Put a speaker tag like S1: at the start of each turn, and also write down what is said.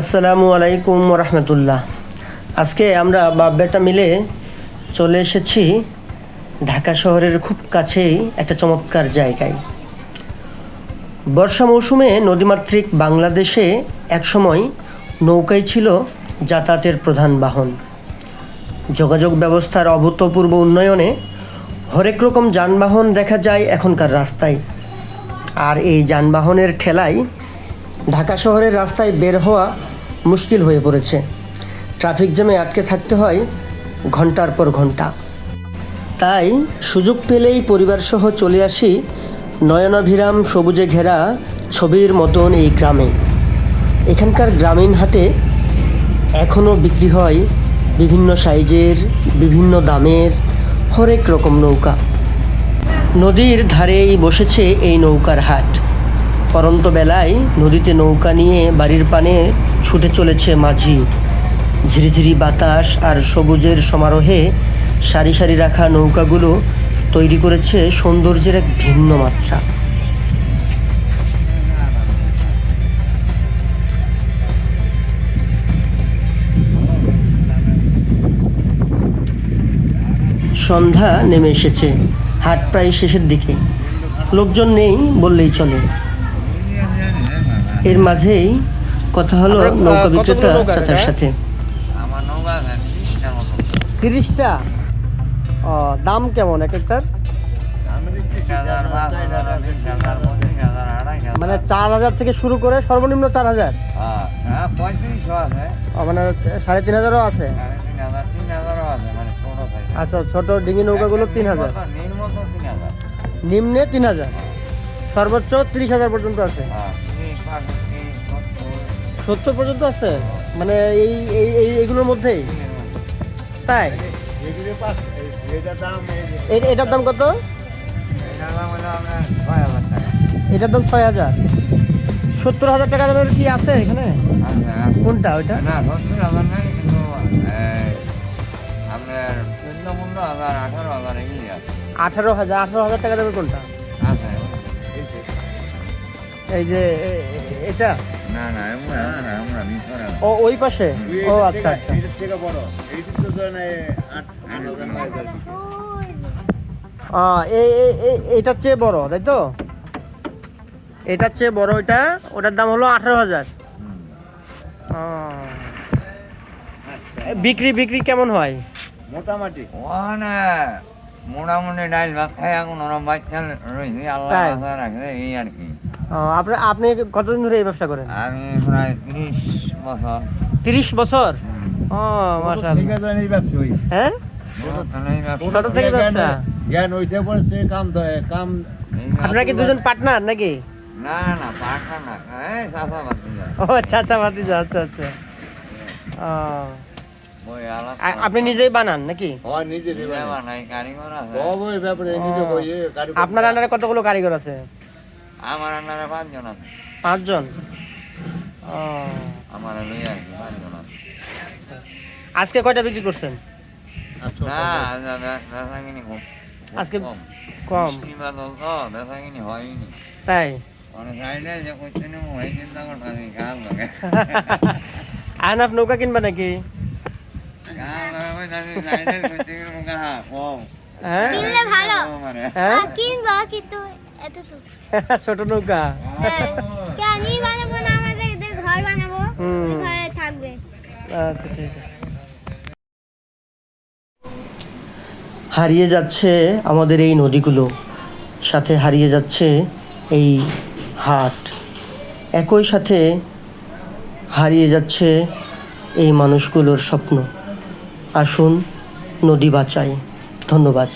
S1: আসসালামু আলাইকুম রহমতুল্লাহ আজকে আমরা বাপ বেটা মিলে চলে এসেছি ঢাকা শহরের খুব কাছেই একটা চমৎকার জায়গায়। বর্ষা মৌসুমে নদীমাতৃক বাংলাদেশে একসময় নৌকাই ছিল যাতায়াতের প্রধান বাহন। যোগাযোগ ব্যবস্থার অভূতপূর্ব উন্নয়নে হরেক রকম যানবাহন দেখা যায় এখনকার রাস্তায়। আর এই যানবাহনের ঠেলায় ঢাকা শহরের রাস্তায় বের হওয়া মুশকিল হয়ে পড়েছে। ট্রাফিক জ্যামে আটকে থাকতে হয় ঘণ্টার পর ঘণ্টা। তাই সুযোগ পেলেই পরিবারসহ চলে আসি নয়নাভিরাম সবুজে ঘেরা ছবির মতন এই গ্রামে। এখানকার গ্রামীণ হাটে এখনও বিক্রি হয় বিভিন্ন সাইজের, বিভিন্ন দামের হরেক রকম নৌকা। নদীর ধারেই বসেছে এই নৌকার হাট। পরন্ত বেলায় নদীতে নৌকা নিয়ে বাড়ির পানে ছুটে চলেছে মাঝি। ঝিরিঝিরি বাতাস আর সবুজের সমারোহে সারি সারি রাখা নৌকাগুলো তৈরি করেছে সৌন্দর্যের এক ভিন্ন মাত্রা। সন্ধ্যা নেমে এসেছে, হাট প্রায় শেষের দিকে। লোকজন নেই বললেই চলে। এর মাঝেই কথা হলো নৌকা বিক্রেতা চাচার? সাথে।
S2: আমার নৌকা আছে তিরিশটার মতো।
S3: তিরিশটা? ও দাম কেমন এক একটার? মানে চার হাজার থেকে শুরু করে সর্বনিম্ন চার হাজার?
S2: হ্যাঁ হ্যাঁ
S3: মানে সাড়ে তিন হাজারও আছে?
S2: মানে
S3: আচ্ছা ছোট ডিঙি নৌকাগুলো তিন হাজার।
S2: তিন হাজার।
S3: নিম্নে তিন হাজার? সর্বোচ্চ তিরিশ হাজার পর্যন্ত আছে।
S2: হ্যাঁ। সত্তর
S3: পর্যন্ত আছে? মানে এই এই এই এগুলোর মধ্যেই? তাই?
S2: এটার দাম
S3: কত?
S2: এটার দাম ছয় হাজার।
S3: সত্তর হাজার টাকা দামের কি আছে এখানে? কোনটা ওইটা?
S2: না সত্তর হাজার নাই কিন্তু আপনার চোদ্দ পনেরো হাজার আঠারো হাজার এগুলি আছে
S3: আঠারো হাজার আঠারো হাজার টাকা দামের কোনটা?
S2: আছে।
S3: এই যে এটা?
S2: না না আমরা আমরা আমরা ভিতরে
S3: ও ওই পাশে? ও আচ্ছা আচ্ছা। আহ, এই এই- এই- এইটার চেয়ে বড় তাই তো? এটার চেয়ে বড় ওইটা ওটার দাম হলো আঠারো হাজার। বিক্রি বিক্রি কেমন হয়?
S2: মোটামুটি। ওখানে মোটামুটি ডাইল ভাত খাই এখন ওরম বাচ্চা রয়েছে আল্লাহ? রাখছে এই আর কি।
S3: আপনি আপনি কতদিন ধরে এই ব্যবসা করেন?
S2: আমি প্রায় তিরিশ বছর।
S3: তিরিশ বছর? ও মাসা হ্যাঁ? ছোট থেকে ব্যবসা।
S4: জ্ঞান হইতে পড়েছে কাম ধরে কাম
S3: আপনারা কি দুজন পার্টনার নাকি?
S2: না না পাকা না। এই বাদ
S3: ও আচ্ছা আচ্ছা ভাতিজা আচ্ছা আচ্ছা। ও, আপনি নিজেই বানান নাকি?
S4: হয়
S2: আছে।
S3: আপনার আন্ডারে কতগুলো কারিগর আছে?
S2: আমার আন্ডারে পাঁচজন আছে।
S3: পাঁচজন?
S2: আমার লই আর কি পাঁচজন আছে।
S3: আজকে কয়টা বিক্রি করছেন? আজকে
S2: কম। হয়নি।
S3: তাই?
S2: মানে আমি
S3: আয়নাফ নৌকা কিনবা নাকি? হ্যাঁ?
S2: মানে।
S3: হ্যাঁ
S5: কিনবো কিন্তু।
S3: ছোট নৌকা।
S5: হ্যাঁ, বানাবো না আমাদের? ঘর বানাবো। ঘরে থাকবে।
S3: আচ্ছা ঠিক আছে।
S1: হারিয়ে যাচ্ছে আমাদের এই নদীগুলো। সাথে হারিয়ে যাচ্ছে এই হাট। একই সাথে হারিয়ে যাচ্ছে এই মানুষগুলোর স্বপ্ন। আসুন নদী বাঁচাই। ধন্যবাদ।